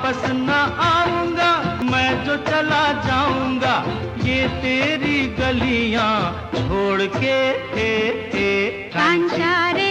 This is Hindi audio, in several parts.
वापस न आऊँगा, मैं जो चला जाऊँगा, ये तेरी गलियाँ छोड़ के हे हे कांचारे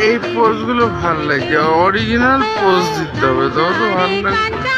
এই পোজগুলো ভালো লাগে অরিজিনাল পোজ দিতে হবে তবে তো ভালো লাগে।